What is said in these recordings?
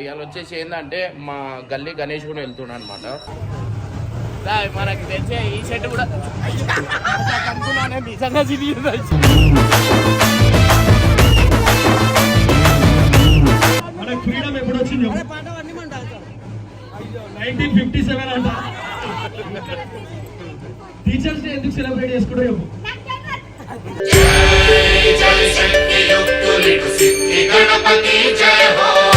ఇవాళ వచ్చేసి ఏంటంటే మా గల్లీ గణేష్ కూడా వెళ్తున్నా అనమాట మనకి తెలిసే ఈ సెట్ కూడా. అనుకున్నానే నిజంగా సిరిగి మనకు ఫ్రీడమ్ ఎప్పుడు వచ్చింది నైన్టీన్ ఫిఫ్టీ సెవెన్ అంట. టీచర్స్ డే ఎందుకు సెలబ్రేట్ చేసుకుంటూ చెప్పు. My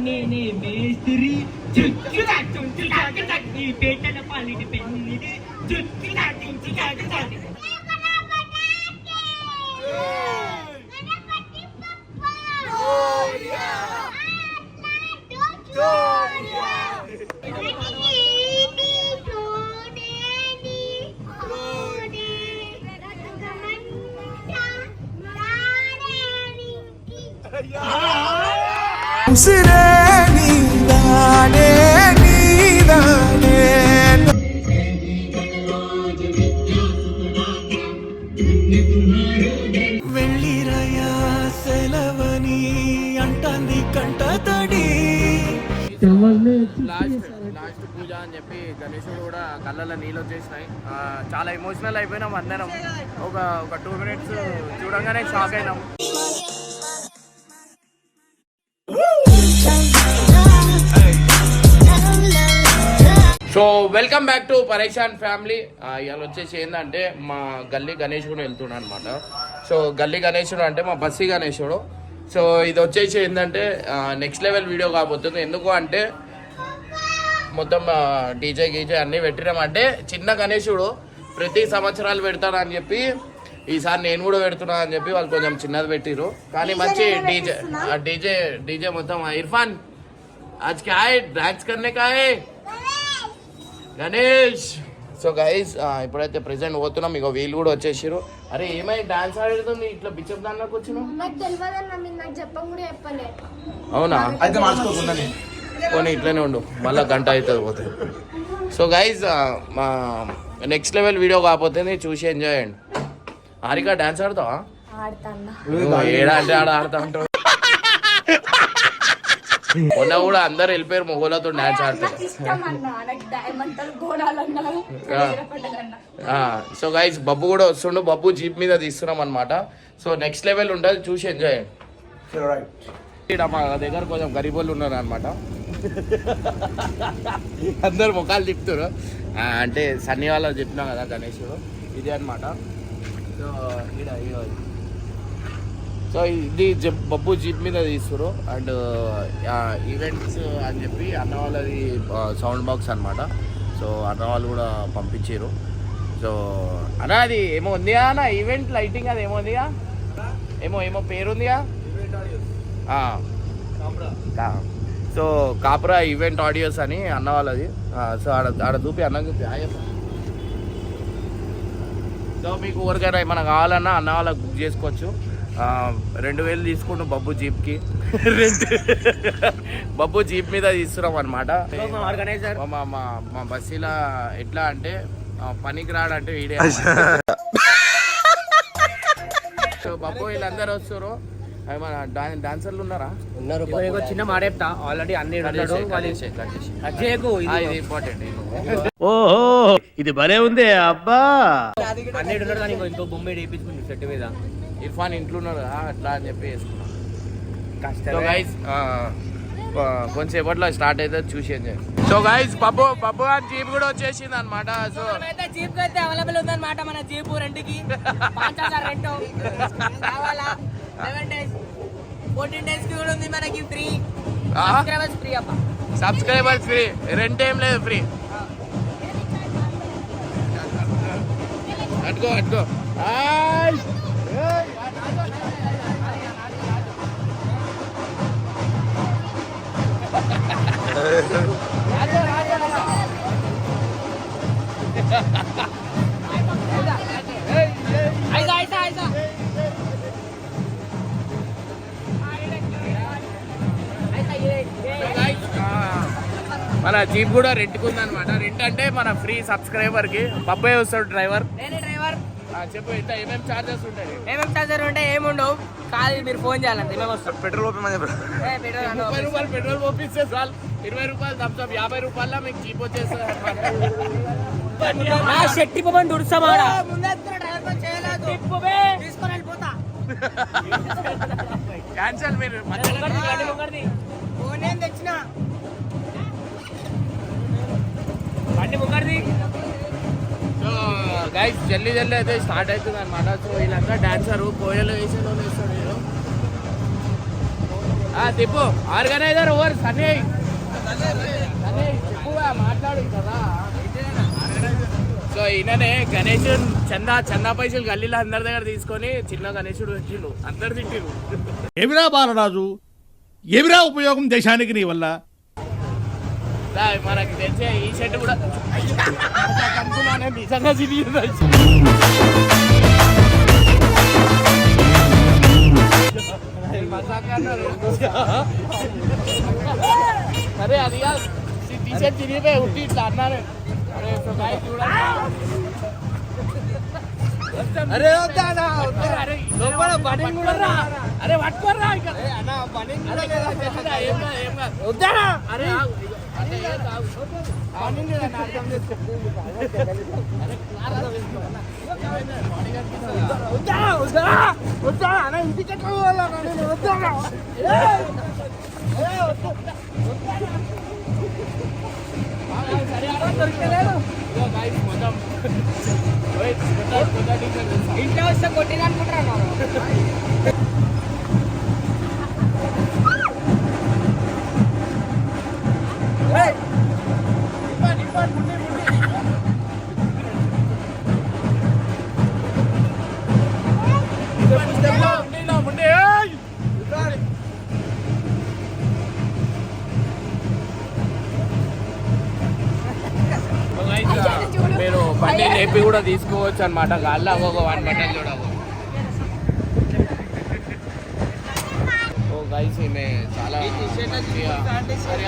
నేనే మేస్త్రి చుట్టుగా చుట్టుగా ఈ పీటల పాలిటి పెన్నిది చుట్టుగా చుట్టుగా ఉసిరే నీదానే కళ్ళల్లో నీళ్ళు వచ్చేసినాయి. చాలా ఎమోషనల్ అయిపోయినాం అందరం. ఒక ఒక టూ మినిట్స్ చూడంగానే షాక్ అయినాం. So welcome back to Pareshan family ఇవాళ వచ్చేసి ఏంటంటే మా గల్లీ గణేశుడు వెళ్తున్నాడు అనమాట సో గల్లీ గణేశుడు అంటే మా బస్సీ గణేశుడు సో ఇది వచ్చేసి ఏంటంటే నెక్స్ట్ లెవెల్ వీడియో కాబోతుంది. ఎందుకు అంటే మొత్తం డీజే గీజే అన్నీ పెట్టినామంటే చిన్న గణేశుడు ప్రతి సంవత్సరాలు పెడతానని చెప్పి ఈసారి నేను కూడా పెడుతున్నా అని చెప్పి వాళ్ళు కొంచెం చిన్నది పెట్టిరు కానీ మంచి డీజే డీజే డీజే మొత్తం. ఇర్ఫాన్ ఆజ్ కాయ్ డాన్స్ కర్నే కాయ్. గణేష్. సో గైజ్ ఇప్పుడైతే ప్రెసెంట్ పోతున్నాం. ఇక వీళ్ళు కూడా వచ్చేసారు అరే ఏమై డాన్స్ ఆడేది ఇట్లా బిచ్చప్ దానిలోకి వచ్చినావు? అవునా? అయితే మార్చుకోకుండా పోనీ ఇట్లనే ఉండు. మళ్ళీ గంట అవుతుంది పోతుంది సో గైజ్ మా నెక్స్ట్ లెవెల్ వీడియో కాకపోతే చూసి ఎంజాయ్ చేయండి. హారిక డాన్స్ ఆడతావా? ఏడా అంటే ఆడ ఆడతా ఉంటావు? మొన్న కూడా అందరు వెళ్ళిపోయారు మొగోళ్ళతో డాన్స్ ఆడతారు. ఇష్టం అన్న. నాకు డైమండ్ గోడాలన్నా ఆ. సో గైస్ బబ్బు కూడా వస్తుండు. బబ్బు జీప్ మీద తీస్తున్నాం అనమాట సో నెక్స్ట్ లెవెల్ ఉంటుంది చూసి ఎంజాయ్ ఇక్కడ మా దగ్గర కొంచెం గరీబ్ వాళ్ళు ఉన్నారు అనమాట అందరు ముఖాలు తిప్పుతారు అంటే సన్నీ వాళ్ళ చెప్పినా కదా గణేష్ ఇదే అనమాట సో ఈడ. సో ఇది బబ్బు జీప్ మీద తీస్తారు అండ్ ఈవెంట్స్ అని చెప్పి అన్న వాళ్ళది సౌండ్ బాక్స్ అన్నమాట. సో అన్న వాళ్ళు కూడా పంపించారు సో అన్న అది ఏమో ఉందిగా అన్న? ఈవెంట్ లైటింగ్ అది ఏమో ఉందిగా? ఏమో ఏమో పేరు ఉందిగా సో కాపురా ఈవెంట్ ఆడియోస్ అని అన్న వాళ్ళది సో ఆడ ఆడ చూపి అన్న చూపి. సో మీకు ఎవరికైనా ఏమైనా కావాలన్నా అన్న వాళ్ళకి బుక్ చేసుకోవచ్చు. రెండు వేలు తీసుకుంటూ బబ్బు జీప్కి. రెండు బబ్బు జీప్ మీద తీస్తున్నాం అనమాట మా మా బస్సీలో ఎట్లా అంటే పనికి రాడంటే వీడే. సో బబ్బు వీళ్ళందరూ వస్తారు మన డాన్సర్లు ఉన్నారా? ఇగో చిన్న మాట చెప్తా. ఆల్రెడీ అన్ని అజయ్కు ఇది ఇంపార్టెంట్ ఓహో ఇది భలే ఉంది అబ్బా. అన్ని ఉన్నాడు కానీ ఇంకో ఇంకో బొమ్మ వేయించుకుంది సెట్ మీద. ఇర్ఫాన్ ఇంట్లో ఉన్నాడు కదా అట్లా అని చెప్పి వేసుకున్నాం కొంచెంసేపట్లో స్టార్ట్ అయితే చూసి enjoy so guys Babbu Babbu గారి జీప్ కూడా వచ్చేసింది అనమాట సో జీప్ అయితే అవైలబుల్ ఉందన్నమాట మన జీప్ హజార్ రెంట్ కావాలా? డేస్ ఫోర్టీన్ డేస్కి కూడా ఉంది మనకి ఫ్రీ సబ్స్క్రైబర్స్ ఫ్రీ అప్ప సబ్స్క్రైబర్స్ ఫ్రీ రెంట్ ఏం లేదు ఫ్రీ అట్టుకో అట్టుకో హాయ్ ఐసా మన జీప్ కూడా రెంట్కి ఉందన్నమాట రెంట్ అంటే మన ఫ్రీ సబ్స్క్రైబర్కి. బబ్బాయి వస్తాడు డ్రైవర్. నేనే డ్రైవర్. చెప్పు ఇంత ఏమేమి చార్జెస్ ఉంటాయి? ఏమేమి చార్జర్ ఉంటే ఏముండవు. కాదు మీరు ఫోన్ చేయాలంటే మేము వస్తాం పెట్రోల్ ఓపెన్ ఏ, పెట్రోల్ అన్న ముప్పై రూపాయలు పెట్రోల్ పంపిస్తే చాలు. ఇరవై రూపాయలు యాభై రూపాయల మీకు జీప్ పవన్ క్యాన్సల్ మీరు. తెచ్చినా? బండి ముంగడిది. సో గైస్ జల్దీ జల్దీ అయితే స్టార్ట్ అవుతుంది అనమాట సో వీళ్ళంతా డాన్సర్ కోయలు వేసే వాళ్ళు వేస్తాడు ఆ, తిప్పు. Organiser over Sunny. సన్నీ చెప్పుగా మాట్లాడు కదా. సో ఈయననే గణేష్ చందా చందా పైసలు గల్లీలో అందరి దగ్గర తీసుకొని చిన్న గణేశుడు వచ్చిండు అందరు తిట్టిరు ఏమిరా బాలరాజు? ఏమిరా ఉపయోగం దేశానికి నీ వల్ల? దా, మనకి తెలిసే ఈ షర్ట్ కూడా కనుక్కున్నానే నిజంగా చిరిగింది మజాక్ అన్నారు. అరే అది కాదు టీ షర్ట్ తిరిగిపోయి ఉట్టి ఇట్లా అన్నారు అరే సో guys చూడండి. అరే వద్దానా అరే లోపల బనింగ్ కూడా రా. అరే పట్టుకోర్రా ఇక అరే, చెప్పురా, ఏం కాదు, ఏం కాదు. వద్దానా అరే వద్దా వద్దా వద్దా అన్న, ఇంటికి పోవాలా? నేను వద్దానా. ఏయ్. ఏయ్, వద్దు. వద్దానా. బండి లేపి కూడా తీసుకోవచ్చు అనమాట గాల్లో ఒక వన్ బటన్ చూడవు ఓ గైస్ ఈమె చాలా మంచిగా- సరే,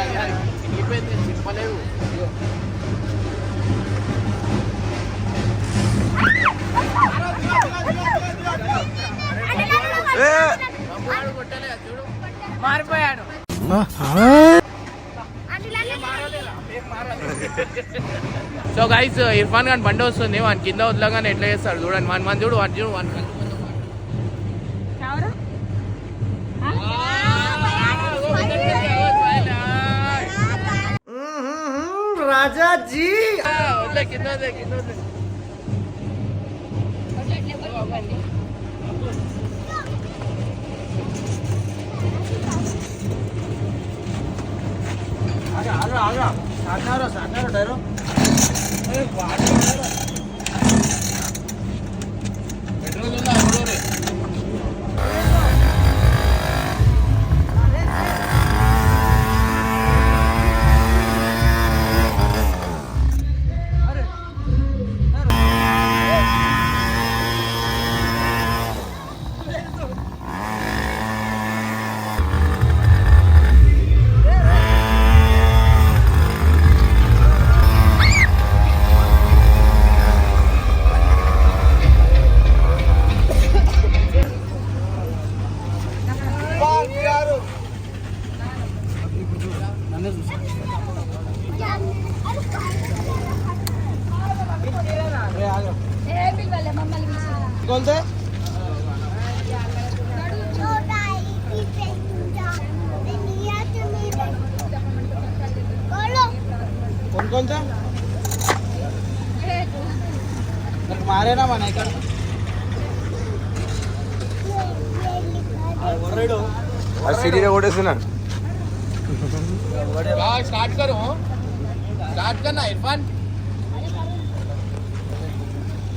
అది అది చిరిగిపోయింది, చింపలేదు ఇదిగో. తమ్ముడు కొట్టలే, చూడు. మారిపోయాడు సో గైస్ ఇర్ఫాన్ ఖాన్ బండి వస్తుంది వాని కింద వదలగానే ఎట్లా చేస్తాడు చూడండి వన్ మంది చూడు వన్ చూడు వన్ రాజాజీ కింద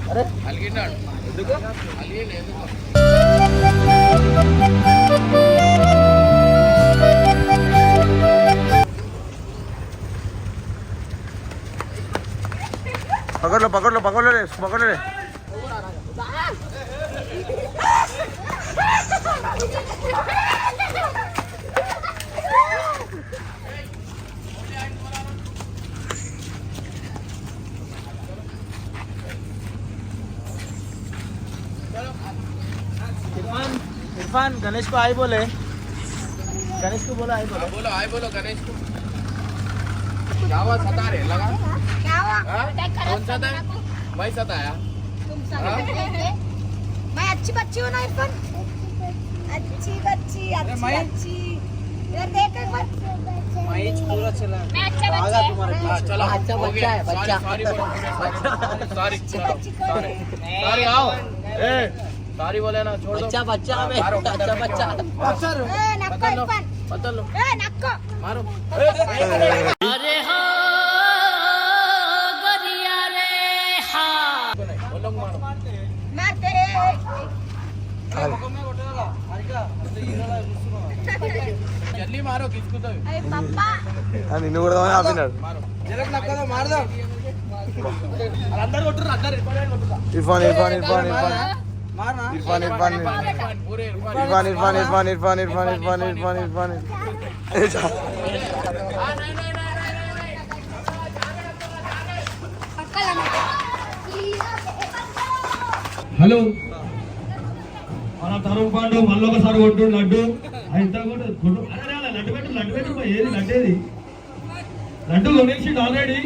अरे అలిగినాడు ఎందుకు అలిగి इरफान गणेश को आई बोले। गणेश को बोला आई बोले। हाँ, बोलो हाय बोलो गणेश को। क्या सता रहे? लगा? क्या हुआ? हाँ? अटैक करा कौन सताया मैं सताया मैं अच्छी बच्ची हूँ ना इरफान? अच्छी बच्ची अच्छी अच्छी इधर देख एक बार। पूरा चला। मैं अच्छा बच्चा तुम्हारे हाँ, चलो। अच्छा बच्चा है, बच्चा। सॉरी सॉरी आओ। ए సారీ बोले ना छोड़ दो बच्चा बच्चा में बच्चा बच्चा बच्चा रो नक्को इपन लो ए नक्को मारो अरे हां गरिया रे हां बोलो मारो मारते జల్లి మారో గిసుకుతావు నిన్ను కూడా ఆపినాడు. జరగ నక్కదో మారదాం? అందరు కొట్టురు అందరు ఇర్ఫాన్ ఇర్ఫాన్ ఇర్ఫాన్ ఇర్ఫాన్ ఇర్ఫాన్ ఇర్ఫాన్ ఇర్ఫాన్ ఇర్ఫాన్ ఇర్ఫాన్ ఇర్ఫాన్ ఇర్ఫాన్ ఇర్ఫాన్ ఇర్ఫాన్ ఇర్ఫాన్ హలో మన తరుగు పండు మళ్ళీ ఒకసారి కొట్టు లడ్డు అయితే కూడా కొట్టు లడ్డు పెట్టు లడ్డు పెట్టు ఏది లడ్డేది లడ్డు కొనేసిండు ఆల్రెడీ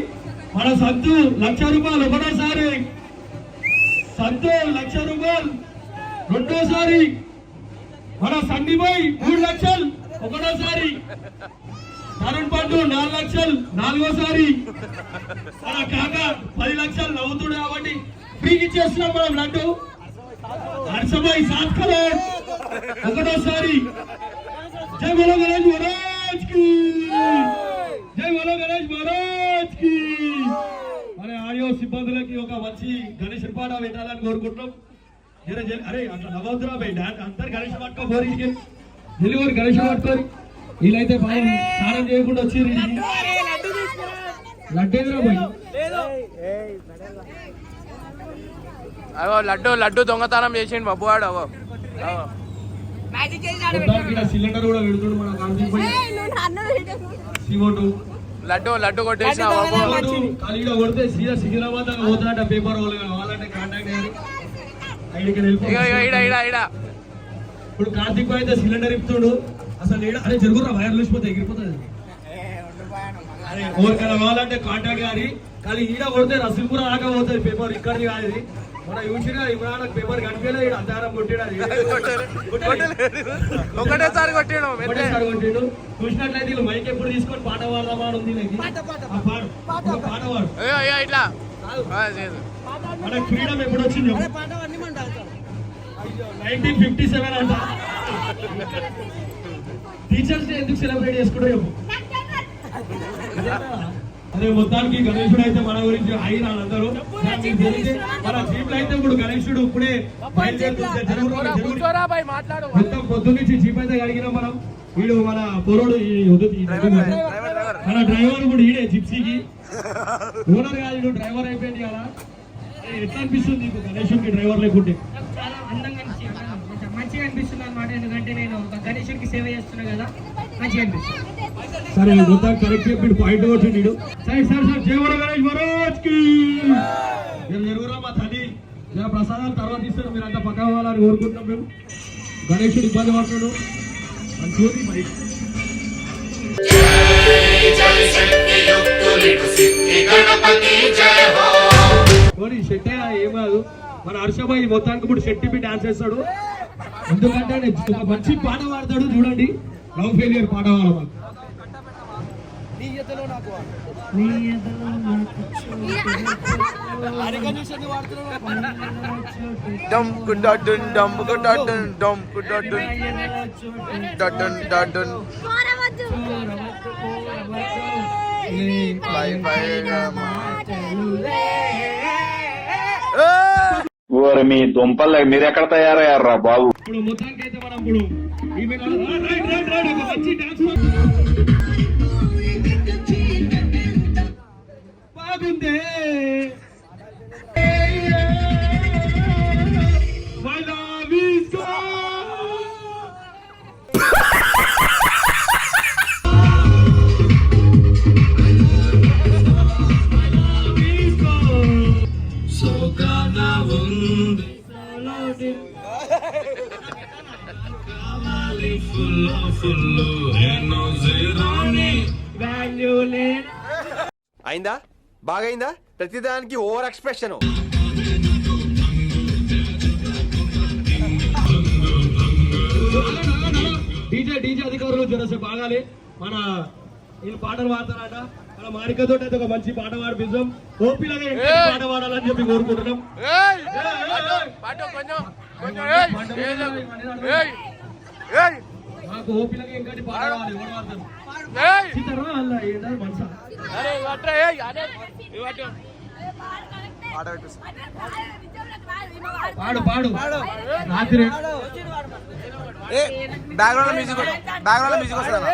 మన సత్తు లక్ష రూపాయలు ఒకటోసారి సంతు లక్ష రూపాయలు. రెండోసారి మన సండిబాయ్ మూడు లక్షలు ఒకటోసారి తరుణ్ పండు నాలుగు లక్షలు నాలుగోసారి మన కాక పది లక్షలు నవ్వుతుడు కాబట్టి ఫ్రీకి ఇచ్చేస్తున్నాం మనం లడ్డు. హర్షభాయ్ సాత్ కరోడ్ ఒకటోసారి జై బోలో గణేష్ మహారాజ్కి జై బోలో గణేష్ మహారాజ్కి మరి ఆడియో సిబ్బందులకి ఒక మంచి గణేష్ పాట పెట్టాలని కోరుకుంటున్నాం. అరే అట్లా నవ్వుతురా బై డాన్స్ అందరు గణేష్ పట్టుకో పోరి డెలివరీ గణేష్ పట్టుకోరి వీళ్ళైతే బాగా స్నానం చేయకుండా వచ్చి పోయి అగో లడ్డు లడ్డు దొంగతనం చేసిండు బబ్బువాడు ఈడ సిలిండర్ కూడా పెడుతుండు మన లడ్డు లడ్డు కొట్టేసిన కొడితే సీదా సికింద్రాబాద్ పేపర్ వాళ్ళు కావాలంటే కాంటాక్ట్ అయ్యారు. ఇప్పుడు కార్తీక్ అయితే సిలిండర్ ఇప్పుతుడు అసలు అరే జరుగురా వైర్ లూసిపోతే ఎగిరిపోతుంది ఎవరికైనా కావాలంటే కాంటాక్ట్ కానీ కానీ ఈడ కొడితే రసీల్పూర్ ఆగబోతుంది పేపర్ ఇక్కడ కాదు మన యూసిన ఇమ్రాన్ పేపర్ కనిపించలేదు ఈడ అంతారం కొట్టాడు. అది ఒకటేసారి కొట్టాడు ఒకటేసారి కొట్టిండు. చూసినట్లయితే వీళ్ళు మైక్ ఎప్పుడు తీసుకొని పాట పాడదామా ఉంది పాడు. పాట పాడు ఇట్లా. మనకు ఫ్రీడమ్ ఎప్పుడు వచ్చింది? నైన్టీన్ ఫిఫ్టీ సెవెన్ అంట. టీచర్స్ డే ఎందుకు సెలబ్రేట్ చేసుకుంటూ చెప్పు? అదే మొత్తానికి గణేశుడు అయితే మన గురించి అయిన తెలిసి మన జీప్లో అయితే ఇప్పుడు గణేశుడు ఇప్పుడే మొత్తం పొద్దు నుంచి జీప్ అయితే కడిగినాం మనం. వీడు మన పొరోడు ఈ వద్దు ఈ మన డ్రైవర్ కూడా ఈడే జిప్సీకి ఓనర్ కాదు డ్రైవర్ అయిపోయింది కదా. ఎట్లా అనిపిస్తుంది నీకు గణేశుడికి డ్రైవర్ లేకుంటే? మంచిగా అనిపిస్తుంది అనమాట ఎందుకంటే నేను గణేశుడికి సేవ చేస్తున్నా కదా. మంచిగా అనిపిస్తుంది సరే మొత్తం కరెక్ట్ చెప్పి పాయింట్ కొట్టిండు సరే సరే సార్ జయవర గణేష్ మహారాజ్కి మీరు జరుగురా మా తల్లి. జర ప్రసాదాలు తర్వాత ఇస్తారు మీరు అంతా పక్క పోవాలని కోరుకుంటున్నాం మేము. గణేషుడు ఇబ్బంది పడుతున్నాడు. అని చూసి మరి. ఏం కాదు. మన హర్షభాయ్ మొత్తానికి ఇప్పుడు షెట్టి డాన్స్ చేస్తాడు. ఎందుకంటే మంచి పాట పాడతాడు చూడండి. లవ్ ఫెయిలియర్ పాట డమ్ కుడాటన్ డమ్ కుడాటన్ డమ్ కుడాటన్ డటన్ డటన్ మీ దుంపల్ మీరెక్కడ తయారయ్యారా బాబు? ఇప్పుడు మొత్తానికి అయితే మనం ఇప్పుడు మంచి డాన్స్ బాగుంది. So. Gonna wound. అయిందా? బాగైందా? ప్రతిదానికి ఓవర్ ఎక్స్ప్రెషన్ డీజే డీజే అధికారులు జరసే బాగాలి మన వీళ్ళు పాటలు పాడతారట మన మారికతో అయితే ఒక మంచి పాట పాడిపిస్తాం ఓపిలాగా పాట పాడాలని చెప్పి కోరుకుంటున్నాం. పాడాలి ఏదా మనసా అరే, ఏయ్. పాడు పాడు రాత్రి బ్యాక్గ్రౌండ్ మ్యూజిక్ బ్యాక్గ్రౌండ్ మ్యూజిక్ వస్తుందా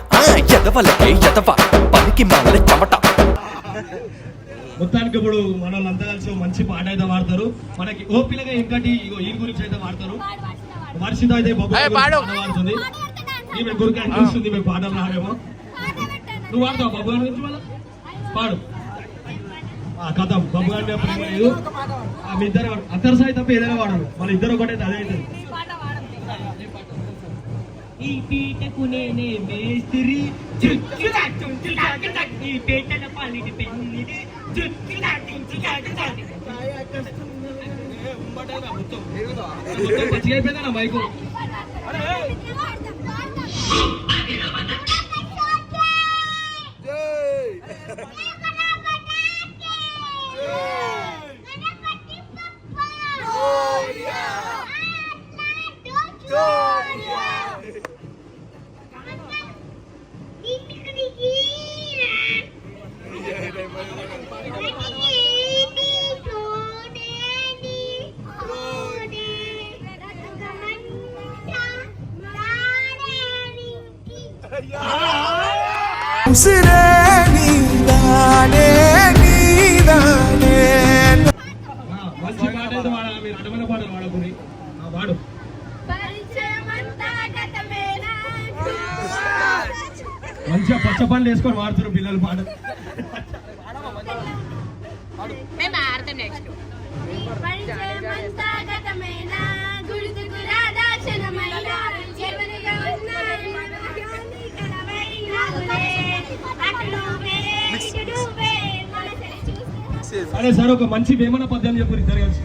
ఎదవలకే ఎదవ పనికి చెమట. మొత్తానికి ఇప్పుడు మన వాళ్ళంతా కలిసి మంచి పాట అయితే పాడతారు. మనకి ఓపిలగా ఇంకటి ఇగో ఈ గురించి అయితే పాడతారు. వర్షిత అయితే పాడుతుంది. ఈమె గురికి అనిపిస్తుంది మేము పాటలు రాడేమో నువ్వు పాడతావు బాబు గారి గురించి మళ్ళా? పాడు. ఆ కథ. బాబు గారి ప్రేమ లేదు. మీ ఇద్దరు అత్తరు సాయి తప్ప ఏదైనా వాడరు మన ఇద్దరు ఒకటే అదే అవుతుంది. ఈ పీటకు నేనే మేస్త్రి చుట్టులా చుట్టులా చుట్టులా, ఈ పీటల పాలిటి పెన్నిది చుట్టులా చుట్టులా చుట్టులా. మొత్తం పచ్చిగా అయిపోయిందా నా మైకు ఉసిరే నీదానే నీదానే. మంచి పాట అయితే వాడాలి మీరు అడమైన పాటలు వాడకూరి ఆ, వాడు మంచిగా పచ్చ పనులు వేసుకొని వాడుతున్నారు పిల్లలు పాట. మేము ఆడతాం నెక్స్ట్ అరే సార్ ఒక మంచి వేమన పద్యం చెప్పు ఇద్దరు కలిసి.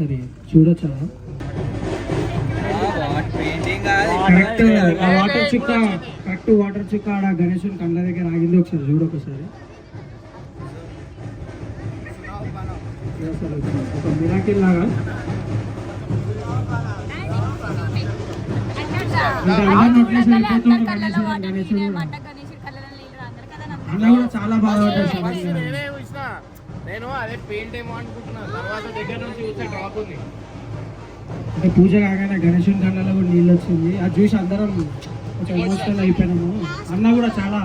ఒకసారి చూడొచ్చా? కరెక్ట్ ఆ వాటర్ చుక్క కరెక్ట్ వాటర్ చుక్క ఆడ గణేశుని కండ దగ్గర ఆగింది ఒకసారి చూడు ఒకసారి. ఒక మిరాకిల్ లాగా. అలా కూడా. చాలా బాగా ఉంటుంది నేనే అదే పెయింట్ ఏమో అనుకుంటున్నా. తర్వాత దగ్గర నుంచి చూస్తే డ్రాప్ ఉంది. అంటే పూజ కాగానే గణేశుని కళ్ళలో కూడా నీళ్ళు వచ్చింది. అది చూసి అందరం కొంచెం ఎమోషనల్ అయిపోయినాము. అన్న కూడా చాలా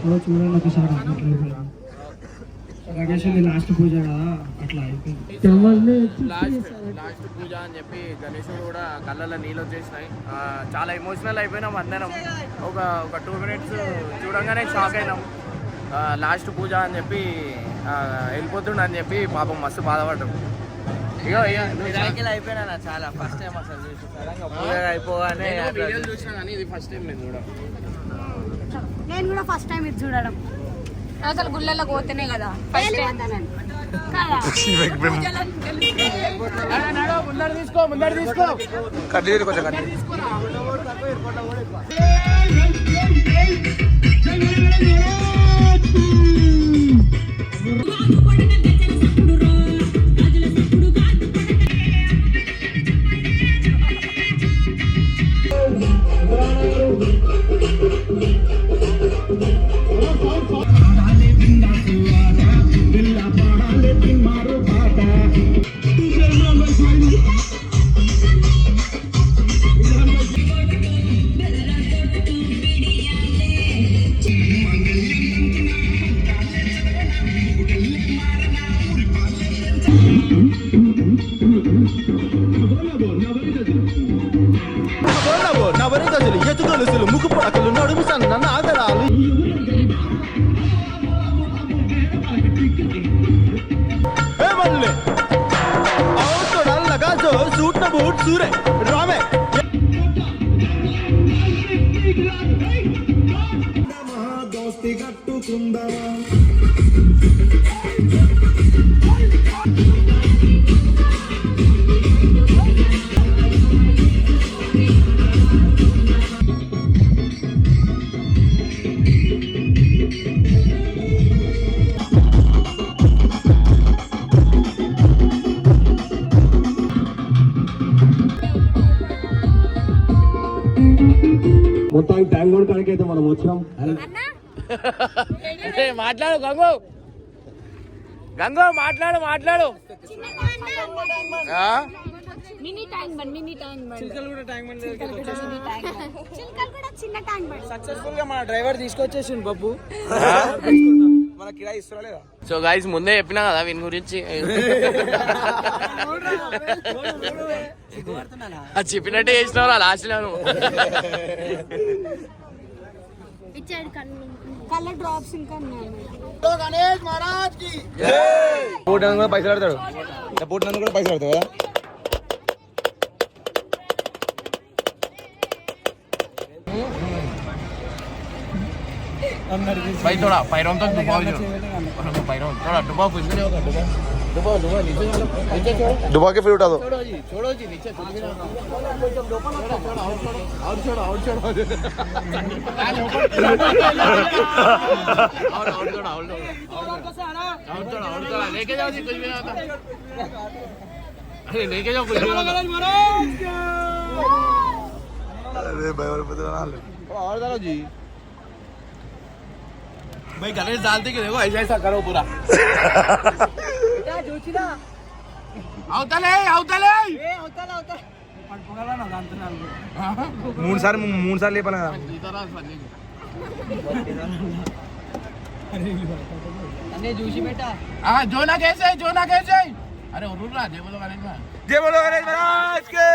"ఓ, చూడండి ఒకసారి అయిపోయాము. గణేశుని లాస్ట్ పూజ కదా అట్లా అయిపోయింది. లాస్ట్ లాస్ట్ పూజ అని చెప్పి గణేశుడు కూడా కళ్ళల్లో నీళ్ళు వచ్చేసినాయి. చాలా ఎమోషనల్ అయిపోయినాం అందరం. ఒక ఒక టూ మినిట్స్ చూడంగానే షాక్ అయినాం. లాస్ట్ పూజ అని చెప్పి వెళ్ళిపోతుండ అని చెప్పి పాపం మస్తు బాధపడ్డాం అయిపోయినా చాలా ఫస్ట్ టైం అసలు చూసి. పూజ అయిపోగానే చూసినా కానీ ఇది ఫస్ట్ టైం నేను చూడడం నేను కూడా ఫస్ట్ టైం ఇది చూడడం. అసలు గుళ్ళల్లో పోతేనే కదా ఫస్ట్ టైం కదా? ముందర తీసుకో ముందర తీసుకో. కడ్డీ కొంచెం ரோட் சூர ராம் మాట్లాడు గంగు. గంగు మాట్లాడు మాట్లాడు. ఆ? Mini tank bund mini tank bund. చిలకలు కూడా ట్యాంక్ బండ్. చిలకలు కూడా చిన్న ట్యాంక్ బండ్. సక్సెస్ఫుల్గా మన డ్రైవర్ తీసుకొచ్చేసిండు బబ్బు మన కిరాయి ఇస్తారా లేదా? సో గాయస్ ముందే చెప్పినా కదా వీని గురించి. అది చెప్పినట్టే చేసినావు లాస్ట్లో ఇచ్చాడు కళ్ళు కలర్ డ్రాప్స్ ఇంకా ఉన్నాయి బోట్ నన్ను కూడా పైసలు ఆడతాడు బోట్ నన్ను కూడా పైసలు ఆడతావు కదా भाई थोड़ा पैरों तक डुबाओ जो पैरों थोड़ा डुबाओ कुछ नहीं होगा डुबाओ दुबा नीचे नीचे के फिर उठा दो। छोड़ो जी छोड़ो जी नीचे और छोड़ो और छोड़ो और छोड़ो। और छोड़ो लेके जाओ जी कुछ भी ना अरे लेके जाओ कुछ भी ना अरे भाई और पता ना और डालो जी। भाई गणेश डालते कि देखो ऐसा ऐसा करो पूरा। મોટા જોચીલા આવતાલે આવતાલે એ આવતાલે આવતાલે మూడు సార్లు మూడు సార్లు లేపలే అనే చూసి బేటా ఆ జోనా కేసే జోనా కేసే అరే ఒర్రురా జై బోలో గణేష్ జై బోలో గణేష్ మహారాజ్ కే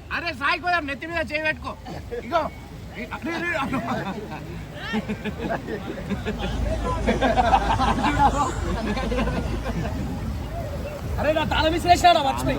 అరే సాయికి పోదాం నెత్తి మీద చేయి పెట్టుకో. ఇగో అరే, నా తాళం విసిరేసాడు మర్చిపోయి.